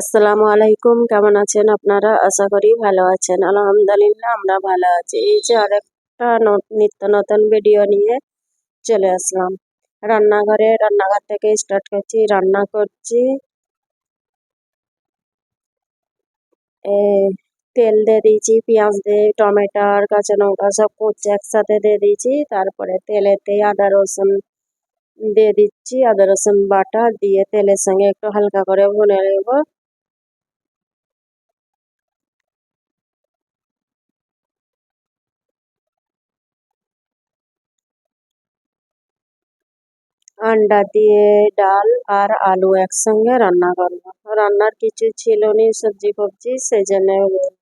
আসসালামু আলাইকুম, কেমন আছেন আপনারা? আশা করি ভালো আছেন। আলহামদুলিল্লাহ, আমরা ভালো আছি। এই যে আরেকটা নিত্য নতুন ভিডিও নিয়ে চলে আসলাম। রান্নাঘরে, রান্নাঘর থেকে স্টার্ট করছি, রান্না করছি। তেল দিয়ে দিয়েছি, পেঁয়াজ দিয়ে টমেটোর কাঁচা লঙ্কা সব কুচি একসাথে দিয়ে দিয়েছি। তারপরে তেলেতে আদা রসুন দিয়ে দিচ্ছি। আদা রসুন বাটা দিয়ে তেলের সঙ্গে একটু হালকা করে ভুনে নেব। আন্ডা দিয়ে ডাল আর আলু একসঙ্গে রান্না করব। রান্নার কিছু ছিল নি, সবজি ফবজি সেই জন্য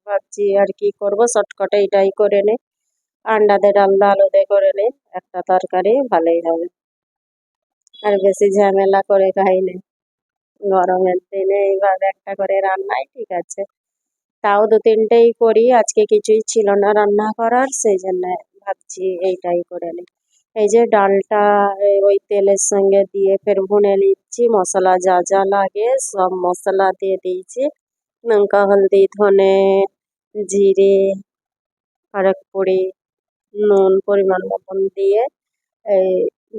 ভাবছি আর কি করব, শর্টকাটে এটাই করে নে। আন্ডা দিয়ে ডাল আলু দিয়ে করে নে, একটা তরকারি ভালোই হবে। আর বেশি ঝামেলা করে খাই নে। গরমের দিনে এইভাবে একটা করে রান্নাই ঠিক আছে। তাও দু তিনটেই করি, আজকে কিছুই ছিল না রান্না করার সেই জন্য ভাবছি এইটাই করে নিই এই যে ডালটা ওই তেলের সঙ্গে দিয়ে ফের ভুনে নিচ্ছি। মশলা যা যা লাগে সব মশলা দিয়ে দিয়েছি। লঙ্কা, হলদি, ধনে, জিরে খড়গপুরি নুন, পরিমাণ মতন দিয়ে এই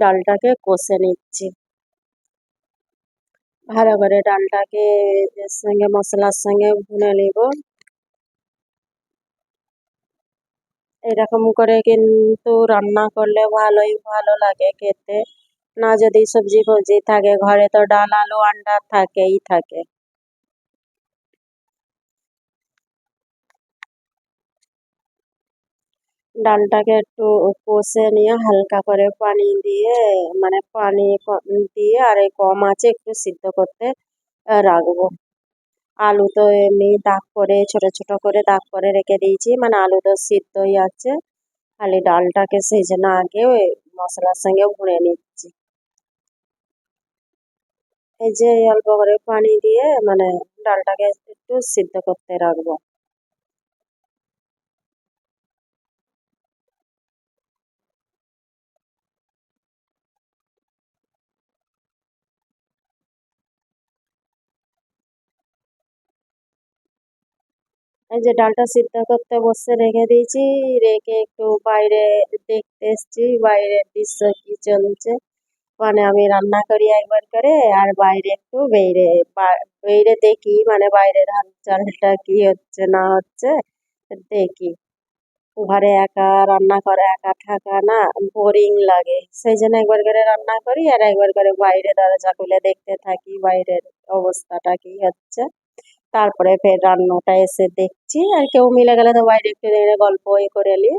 ডালটাকে কষে নিচ্ছি। ভালো করে ডালটাকে সঙ্গে মশলার সঙ্গে ভুনে নিব। এরকম করে কিন্তু রান্না করলে ভালোই ভালো লাগে খেতে। না যদি সবজি ফবজি থাকে, ঘরে তো ডাল, আলু, আন্ডা থাকেই থাকে। ডালটাকে একটু কষে নিয়ে হালকা করে পানি দিয়ে মানে পানি দিয়ে আর কম আছে একটু সিদ্ধ করতে রাখব। আলু তো এমনি দাগ করে, ছোট ছোট করে দাগ করে রেখে দিয়েছি। মানে আলু তো সিদ্ধই আছে। খালি ডালটাকে সেই জন্য আগে ওই মশলার সঙ্গে ভুনে নিচ্ছি। এই যে অল্প করে পানি দিয়ে মানে ডালটাকে একটু সিদ্ধ করতে রাখব। এই যে ডালটা সিদ্ধ করতে বসে রেখে দিয়েছি, রেখে একটু বাইরে দেখতে এসছি, বাইরের দৃশ্য কি চলছে। মানে আমি রান্না করি একবার করে, আর বাইরে একটু বেরে বাইরে দেখি মানে বাইরের হাল চালটা কি হচ্ছে না হচ্ছে, দেখি। ঘরে একা রান্না করে, একা থাকা না, বোরিং লাগে। সেই জন্য একবার করে রান্না করি, আর একবার করে বাইরে দরজা খুলে দেখতে থাকি বাইরের অবস্থাটা কি হচ্ছে। তারপরে ফের রান্নাটা এসে দেখছি আর কেউ মিলে গেলে তো বাইরে দাঁড়িয়ে গল্প এ করে নি।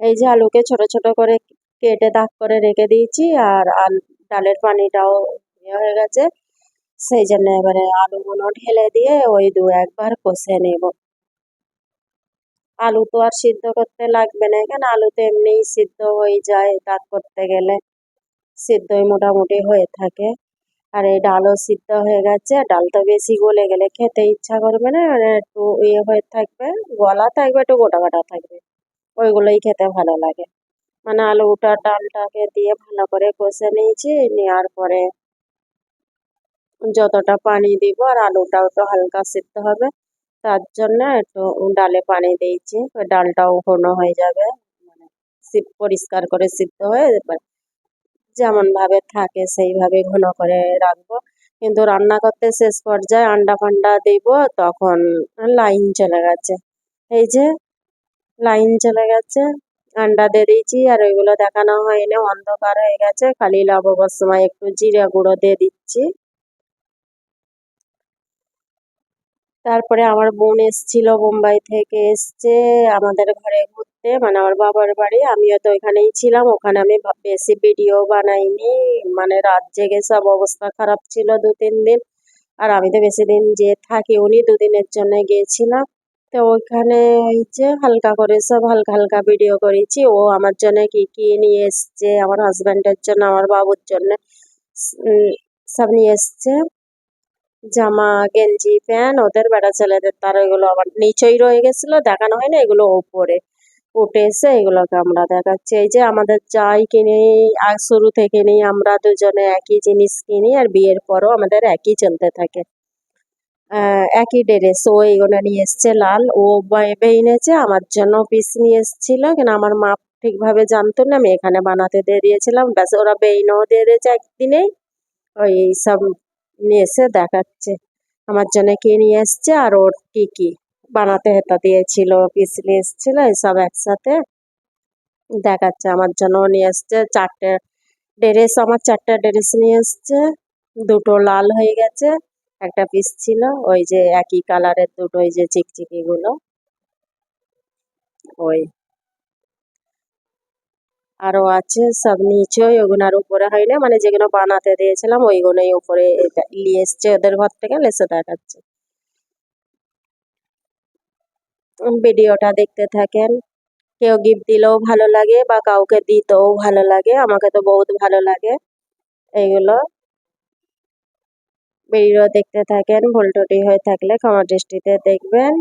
এই যে আলুকে ছোট ছোট করে কেটে দাগ করে রেখে দিয়েছি আর আল, ডালের পানিটাও ইয়ে হয়ে গেছে। সেই জন্য এবারে আলুগুলো ঢেলে দিয়ে ওই দু একবার কষে নেব। আলু তো আর সিদ্ধ করতে লাগবে না এখানে আলু তো এমনিই সিদ্ধ হয়ে যায় দাগ করতে গেলে। সিদ্ধই মোটামুটি হয়ে থাকে। আর এই ডালও সিদ্ধ হয়ে গেছে। ডাল তো বেশি গলে গেলে খেতে ইচ্ছা করবে না। আর একটু ইয়ে হয়ে থাকবে, গলা থাকবে, একটু গোটা গোটা থাকবে। ওইগুলোই খেতে ভালো লাগে। মানে আলুটা, ডালটাকে দিয়ে ভালো করে কষে নিয়েছি, নেওয়ার পরে যতটা পানি দিব, আর আলুটাও তো হালকা সিদ্ধ হবে, তার জন্য একটু ডালে পানি দিয়েছি। ডালটাও ঘন হয়ে যাবে মানে পরিষ্কার করে সিদ্ধ হয়ে যাবে যেমন ভাবে থাকে সেইভাবে ঘন করে রাখব। কিন্তু রান্না করতে শেষ পর্যায়ে আন্ডা ফান্ডা দিব, তখন লাইন চলে গেছে। এই যে লাইন চলে গেছে, আন্ডা দিয়ে দিয়েছি আর ওইগুলো দেখানো হয়নি, অন্ধকার হয়ে গেছে, খালি লাববার সময় একটু জিরা গুঁড়ো দিয়ে দিচ্ছি। তারপরে আমার বোন এসছিল, বোম্বাই থেকে এসছে, আমাদের ঘরে ঘুরতে মানে আমার বাবার বাড়ি, আমিও তো ওইখানেই ছিলাম। ওখানে আমি বেশি ভিডিও বানাইনি। মানে রাত জেগে সব অবস্থা খারাপ ছিল দু তিন দিন। আর আমি তো বেশি দিন যে থাকি উনি দুদিনের জন্য গিয়েছিলাম। তো ওইখানে ওই যে হালকা করে সব হালকা হালকা ভিডিও করেছি। ও আমার জন্য কি কি নিয়ে এসছে, আমার হাজব্যান্ডের জন্য, আমার বাবুর জন্য সব নিয়ে এসছে। জামা, গেঞ্জি, প্যান্ট, ওদের বেড়া ছেলেদের তার এগুলো আবার নিচেই রয়ে গেছিল, দেখানো হয় না এগুলো ওপরে। উঠে এসে এগুলোকে আমরা দেখাচ্ছি। এই যে আমাদের যাই কিনি আর শুরু থেকে নিই, আমরা দুজনে একই জিনিস কিনি আর বিয়ের পরও আমাদের একই চলতে থাকে। একই ড্রেস, ও এইগুলো নিয়ে এসছে লাল, ও বে- এনেছে, আমার জন্য পিস নিয়ে এসেছিল কিন্তু আমার মা ঠিকভাবে জানতো না, আমি এখানে বানাতে দিয়ে দিয়েছিলাম, ব্যাস ওরা বেইনও দিয়ে দিয়েছে একদিনেই ওই সব নিয়ে এসে দেখাচ্ছে। আমার জন্য কি নিয়ে এসছে আর ওর কি কি? বানাতে হেতা দিয়েছিল পিস নিয়ে এসেছিল এসব একসাথে দেখাচ্ছে। আমার জন্য নিয়ে এসছে, চারটে ড্রেস, আমার চারটে ড্রেস নিয়ে এসছে। দুটো লাল হয়ে গেছে, একটা পিস ছিল, ওই যে একই কালারের দুটো, ওই যে চিকচিকি গুলো ওই আরও আছে, সব নিচেই ওগুনার উপরে হয় না মানে যেগুলো বানাতে দিয়েছিলাম, ওইগুলোই উপরে নিয়ে এসছে, ওদের ঘর থেকে লেসে দেখাচ্ছে। ভিডিওটা দেখতে থাকেন। কেউ গিফট দিলেও ভালো লাগে বা কাউকে দিতেও ভালো লাগে। আমাকে তো বহুত ভালো লাগে। এইগুলো। ভিডিও দেখতে থাকেন, ভুল হয়ে থাকলে ক্ষমা দৃষ্টিতে দেখবেন।